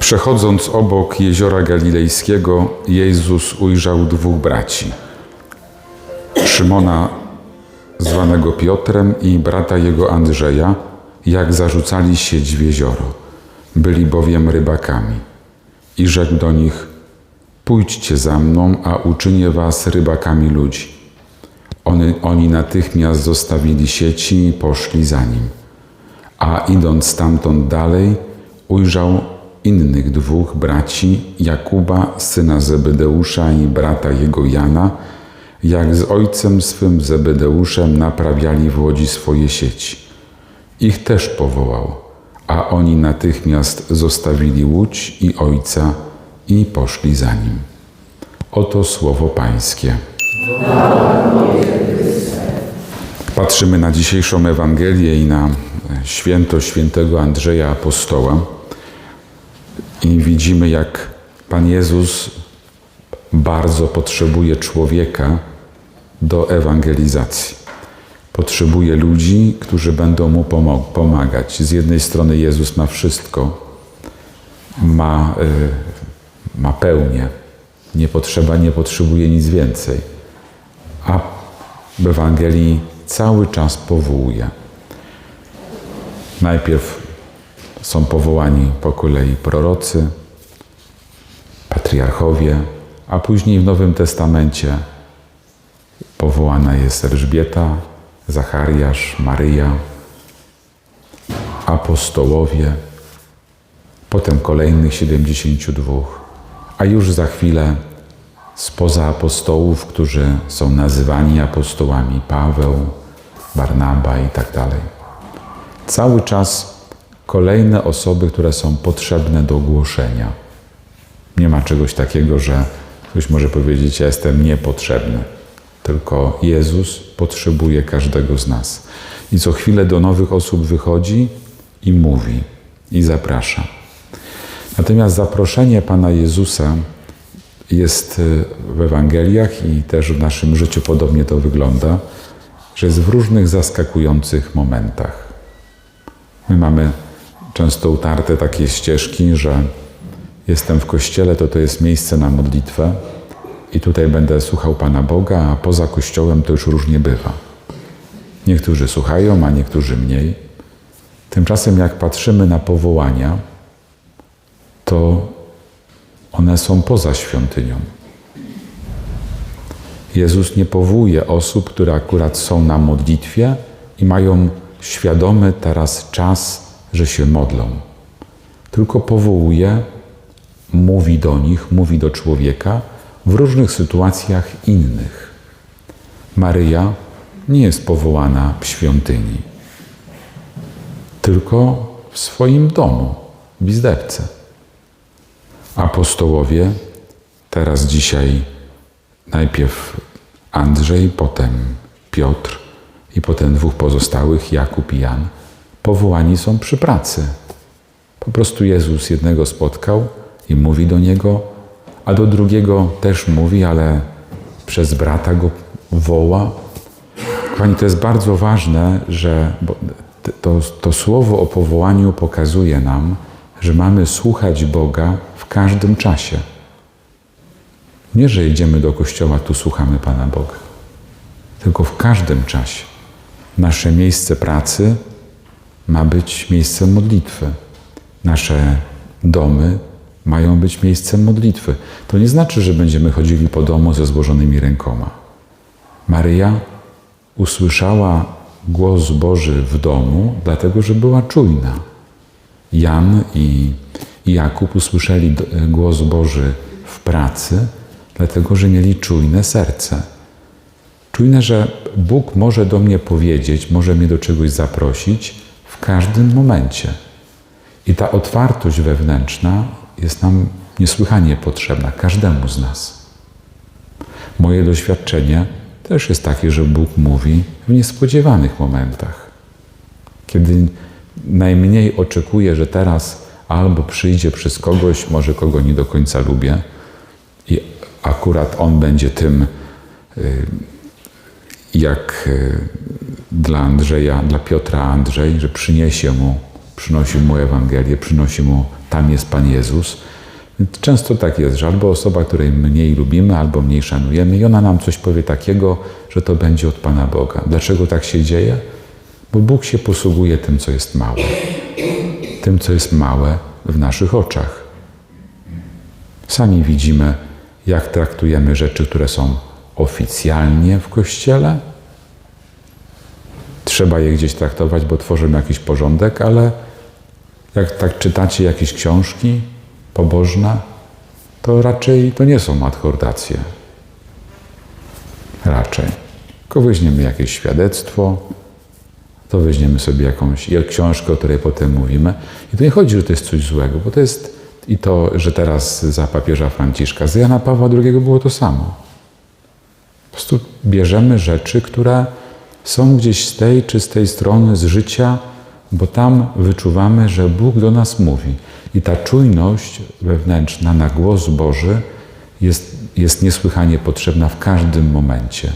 Przechodząc obok jeziora galilejskiego, Jezus ujrzał dwóch braci. Szymona, zwanego Piotrem, i brata jego Andrzeja, jak zarzucali sieć w jezioro. Byli bowiem rybakami. I rzekł do nich: Pójdźcie za mną, a uczynię was rybakami ludzi. Oni, oni natychmiast zostawili sieci i poszli za nim. A idąc stamtąd dalej, ujrzał innych dwóch braci, Jakuba, syna Zebedeusza i brata jego Jana, jak z ojcem swym Zebedeuszem naprawiali w łodzi swoje sieci. Ich też powołał, a oni natychmiast zostawili łódź i ojca i poszli za nim. Oto słowo Pańskie. Patrzymy na dzisiejszą Ewangelię i na święto świętego Andrzeja Apostoła i widzimy, jak Pan Jezus bardzo potrzebuje człowieka do ewangelizacji. Potrzebuje ludzi, którzy będą mu pomagać. Z jednej strony Jezus ma wszystko, ma, y, ma pełnię, nie potrzeba, nie potrzebuje nic więcej. A w Ewangelii cały czas powołuje. Najpierw są powołani po kolei prorocy, patriarchowie, a później w Nowym Testamencie powołana jest Elżbieta, Zachariasz, Maryja, apostołowie, potem kolejnych 72, a już za chwilę spoza apostołów, którzy są nazywani apostołami Paweł, Barnaba i tak dalej. Cały czas kolejne osoby, które są potrzebne do głoszenia. Nie ma czegoś takiego, że ktoś może powiedzieć: Ja jestem niepotrzebny. Tylko Jezus potrzebuje każdego z nas. I co chwilę do nowych osób wychodzi i mówi, i zaprasza. Natomiast zaproszenie Pana Jezusa jest y, w Ewangeliach i też w naszym życiu podobnie to wygląda, że jest w różnych zaskakujących momentach. My mamy często utarte takie ścieżki, że jestem w kościele, to to jest miejsce na modlitwę i tutaj będę słuchał Pana Boga, a poza kościołem to już różnie bywa. Niektórzy słuchają, a niektórzy mniej. Tymczasem, jak patrzymy na powołania, to one są poza świątynią. Jezus nie powołuje osób, które akurat są na modlitwie i mają świadomy teraz czas, że się modlą. Tylko powołuje, mówi do nich, mówi do człowieka w różnych sytuacjach innych. Maryja nie jest powołana w świątyni, tylko w swoim domu, w izdebce. Apostołowie, teraz dzisiaj najpierw Andrzej, potem Piotr i potem dwóch pozostałych, Jakub i Jan, powołani są przy pracy. Po prostu Jezus jednego spotkał i mówi do niego, a do drugiego też mówi, ale przez brata go woła. Kochani, to jest bardzo ważne, że to, to słowo o powołaniu pokazuje nam, że mamy słuchać Boga w każdym czasie. Nie, że idziemy do kościoła, tu słuchamy Pana Boga, tylko w każdym czasie. Nasze miejsce pracy ma być miejscem modlitwy. Nasze domy mają być miejscem modlitwy. To nie znaczy, że będziemy chodzili po domu ze złożonymi rękoma. Maryja usłyszała głos Boży w domu, dlatego że była czujna. Jan i Jakub usłyszeli głos Boży w pracy, dlatego że mieli czujne serce. Czujne, że Bóg może do mnie powiedzieć, może mnie do czegoś zaprosić każdym momencie. I ta otwartość wewnętrzna jest nam niesłychanie potrzebna, każdemu z nas. Moje doświadczenie też jest takie, że Bóg mówi w niespodziewanych momentach. Kiedy najmniej oczekuję, że teraz albo przyjdzie przez kogoś, może kogo nie do końca lubię, i akurat on będzie tym, y, jak y, dla Andrzeja, dla Piotra Andrzej, że przyniesie mu, przynosi mu Ewangelię, przynosi mu tam jest Pan Jezus. Więc często tak jest, że albo osoba, której mniej lubimy, albo mniej szanujemy, i ona nam coś powie takiego, że to będzie od Pana Boga. Dlaczego tak się dzieje? Bo Bóg się posługuje tym, co jest małe. Tym, co jest małe w naszych oczach. Sami widzimy, jak traktujemy rzeczy, które są oficjalnie w kościele. Trzeba je gdzieś traktować, bo tworzymy jakiś porządek, ale jak tak czytacie jakieś książki pobożne, to raczej to nie są adhordacje. Raczej. Tylko weźmiemy jakieś świadectwo, to weźmiemy sobie jakąś książkę, o której potem mówimy. I to nie chodzi, że to jest coś złego, bo to jest i to, że teraz za papieża Franciszka, z Jana Pawła II było to samo. Po prostu bierzemy rzeczy, które są gdzieś z tej czy z tej strony, z życia, bo tam wyczuwamy, że Bóg do nas mówi. I ta czujność wewnętrzna na głos Boży jest, jest niesłychanie potrzebna w każdym momencie.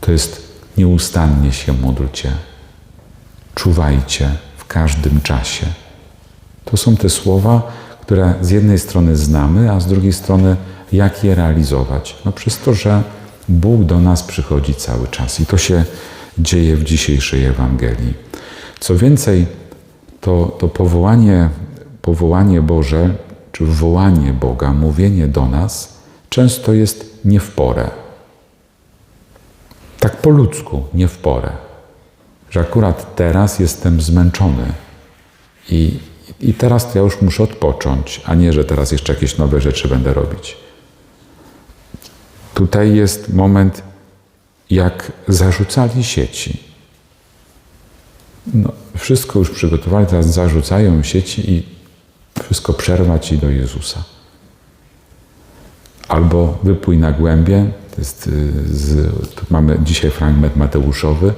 To jest nieustannie się módlcie. Czuwajcie w każdym czasie. To są te słowa, które z jednej strony znamy, a z drugiej strony jak je realizować. No przez to, że Bóg do nas przychodzi cały czas i to się dzieje w dzisiejszej Ewangelii. Co więcej, to, to powołanie, powołanie Boże, czy wołanie Boga, mówienie do nas, często jest nie w porę. Tak po ludzku, nie w porę. Że akurat teraz jestem zmęczony i, i teraz to ja już muszę odpocząć, a nie, że teraz jeszcze jakieś nowe rzeczy będę robić. Tutaj jest moment, jak zarzucali sieci. No, wszystko już przygotowali, teraz zarzucają sieci i wszystko przerwać i do Jezusa. Albo wypój na głębie, jest y, z, tu mamy dzisiaj fragment Mateuszowy,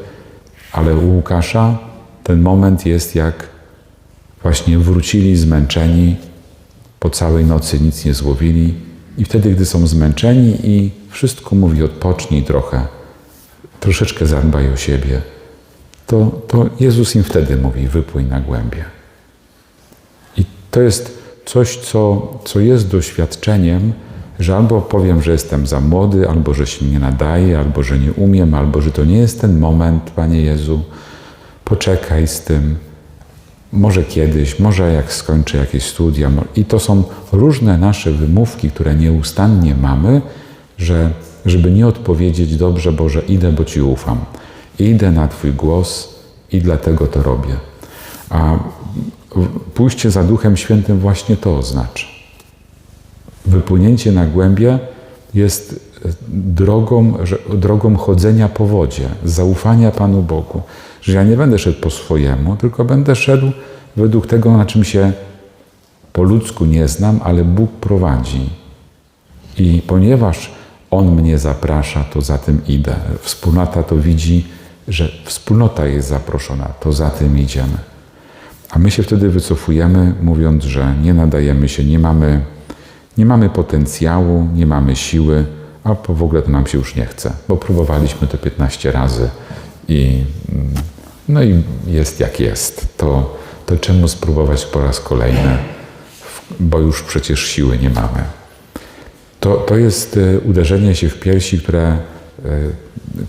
ale u Łukasza ten moment jest jak właśnie wrócili zmęczeni, po całej nocy nic nie złowili i wtedy, gdy są zmęczeni i wszystko mówi odpocznij trochę, troszeczkę zadbaj o siebie, to, to Jezus im wtedy mówi wypłyń na głębie. I to jest coś, co, co jest doświadczeniem, że albo powiem, że jestem za młody, albo że się nie nadaje, albo że nie umiem, albo że to nie jest ten moment, Panie Jezu, poczekaj z tym, może kiedyś, może jak skończę jakieś studia. I to są różne nasze wymówki, które nieustannie mamy, że żeby nie odpowiedzieć dobrze, Boże, idę, bo Ci ufam. Idę na Twój głos i dlatego to robię. A pójście za Duchem Świętym właśnie to oznacza. Wypłynięcie na głębie jest drogą, drogą chodzenia po wodzie, zaufania Panu Bogu. Że ja nie będę szedł po swojemu, tylko będę szedł według tego, na czym się po ludzku nie znam, ale Bóg prowadzi. I ponieważ On mnie zaprasza, to za tym idę. Wspólnota to widzi, że wspólnota jest zaproszona, to za tym idziemy. A my się wtedy wycofujemy, mówiąc, że nie nadajemy się, nie mamy, nie mamy potencjału, nie mamy siły, a w ogóle to nam się już nie chce, bo próbowaliśmy to 15 razy i no i jest jak jest. To, to czemu spróbować po raz kolejny, bo już przecież siły nie mamy. To, to jest e, uderzenie się w piersi, które e,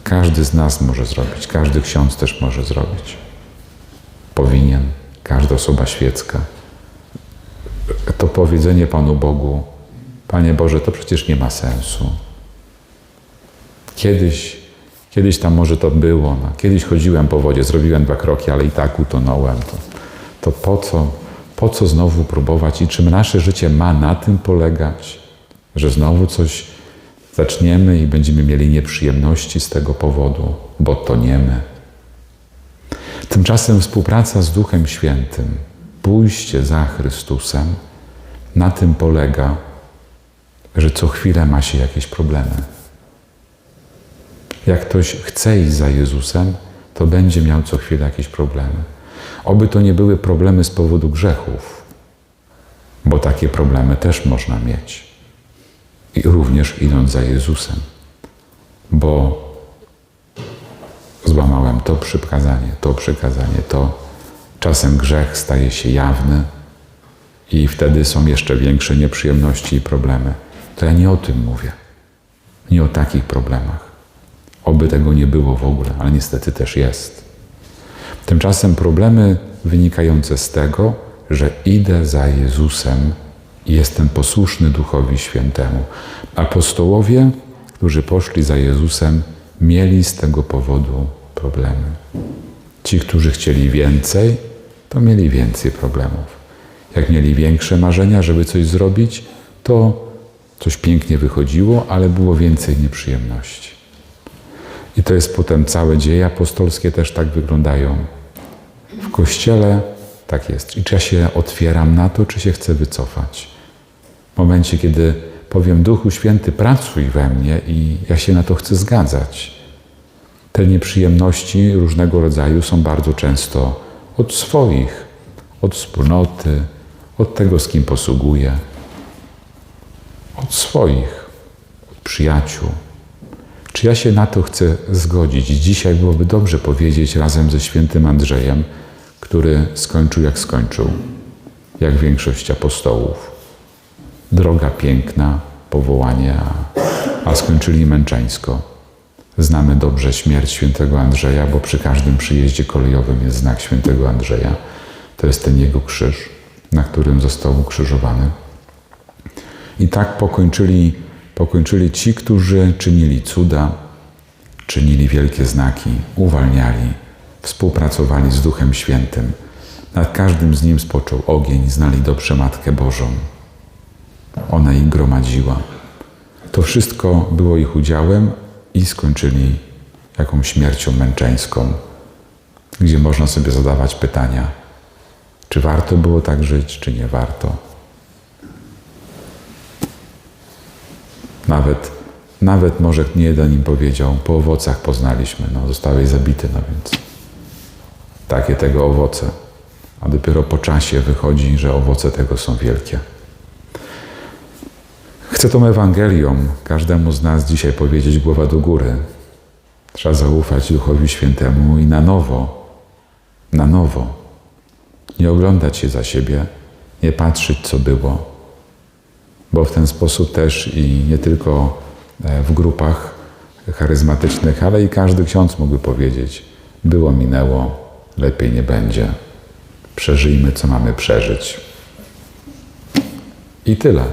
każdy z nas może zrobić, każdy ksiądz też może zrobić. Powinien, każda osoba świecka. To powiedzenie Panu Bogu, Panie Boże, to przecież nie ma sensu. Kiedyś, kiedyś tam może to było, no. kiedyś chodziłem po wodzie, zrobiłem dwa kroki, ale i tak utonąłem. To, to po co, po co znowu próbować i czym nasze życie ma na tym polegać, że znowu coś zaczniemy i będziemy mieli nieprzyjemności z tego powodu, bo toniemy. Tymczasem współpraca z Duchem Świętym, pójście za Chrystusem, na tym polega, że co chwilę ma się jakieś problemy. Jak ktoś chce iść za Jezusem, to będzie miał co chwilę jakieś problemy. Oby to nie były problemy z powodu grzechów, bo takie problemy też można mieć. I również idąc za Jezusem, bo złamałem to przykazanie, to przykazanie, to czasem grzech staje się jawny i wtedy są jeszcze większe nieprzyjemności i problemy. To ja nie o tym mówię. Nie o takich problemach. Oby tego nie było w ogóle, ale niestety też jest. Tymczasem problemy wynikające z tego, że idę za Jezusem i jestem posłuszny Duchowi Świętemu. Apostołowie, którzy poszli za Jezusem, mieli z tego powodu problemy. Ci, którzy chcieli więcej, to mieli więcej problemów. Jak mieli większe marzenia, żeby coś zrobić, to coś pięknie wychodziło, ale było więcej nieprzyjemności. I to jest potem całe dzieje apostolskie też tak wyglądają. W kościele tak jest. I czy ja się otwieram na to, czy się chcę wycofać? W momencie, kiedy powiem Duchu Święty, pracuj we mnie i ja się na to chcę zgadzać. Te nieprzyjemności różnego rodzaju są bardzo często od swoich, od wspólnoty, od tego, z kim posługuję, od swoich, od przyjaciół. Czy ja się na to chcę zgodzić? Dzisiaj byłoby dobrze powiedzieć razem ze świętym Andrzejem, który skończył jak skończył, jak większość apostołów. Droga piękna, powołanie, a, a skończyli męczeńsko. Znamy dobrze śmierć świętego Andrzeja, bo przy każdym przyjeździe kolejowym jest znak świętego Andrzeja. To jest ten jego krzyż, na którym został ukrzyżowany. I tak pokończyli, pokończyli ci, którzy czynili cuda, czynili wielkie znaki, uwalniali, współpracowali z Duchem Świętym. Nad każdym z nim spoczął ogień, znali dobrze Matkę Bożą. Ona ich gromadziła. To wszystko było ich udziałem i skończyli jakąś śmiercią męczeńską, gdzie można sobie zadawać pytania, czy warto było tak żyć, czy nie warto. Nawet, nawet może nie jeden im powiedział, po owocach poznaliśmy, no zostałeś zabity, no więc takie tego owoce. A dopiero po czasie wychodzi, że owoce tego są wielkie. Chcę tą Ewangelią każdemu z nas dzisiaj powiedzieć głowa do góry. Trzeba zaufać Duchowi Świętemu i na nowo, na nowo. Nie oglądać się za siebie, nie patrzeć, co było, bo w ten sposób też i nie tylko e, w grupach charyzmatycznych, ale i każdy ksiądz mógłby powiedzieć: Było, minęło, lepiej nie będzie. Przeżyjmy, co mamy przeżyć. I tyle.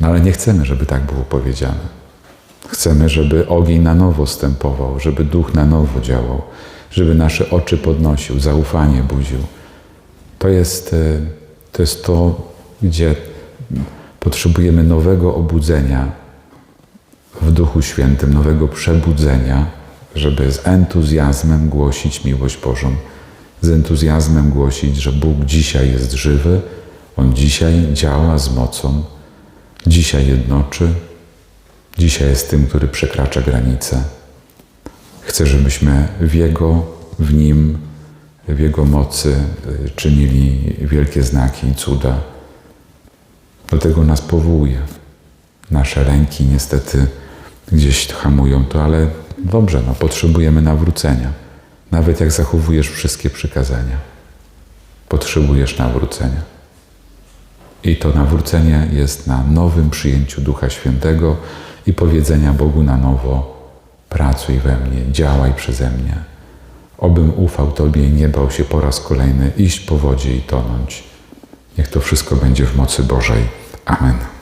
No ale nie chcemy, żeby tak było powiedziane. Chcemy, żeby ogień na nowo stępował, żeby duch na nowo działał, żeby nasze oczy podnosił, zaufanie budził. To jest e, to, jest to gdzie potrzebujemy nowego obudzenia w Duchu Świętym, nowego przebudzenia, żeby z entuzjazmem głosić miłość Bożą, z entuzjazmem głosić, że Bóg dzisiaj jest żywy, On dzisiaj działa z mocą, dzisiaj jednoczy, dzisiaj jest tym, który przekracza granice. Chcę, żebyśmy w Jego, w Nim, w Jego mocy czynili wielkie znaki i cuda. Do tego nas powołuje. Nasze ręki niestety gdzieś hamują to, ale dobrze, no, potrzebujemy nawrócenia. Nawet jak zachowujesz wszystkie przykazania, potrzebujesz nawrócenia. I to nawrócenie jest na nowym przyjęciu Ducha Świętego i powiedzenia Bogu na nowo: pracuj we mnie, działaj przeze mnie. Obym ufał Tobie i nie bał się po raz kolejny iść po wodzie i tonąć. Niech to wszystko będzie w mocy Bożej. Amen.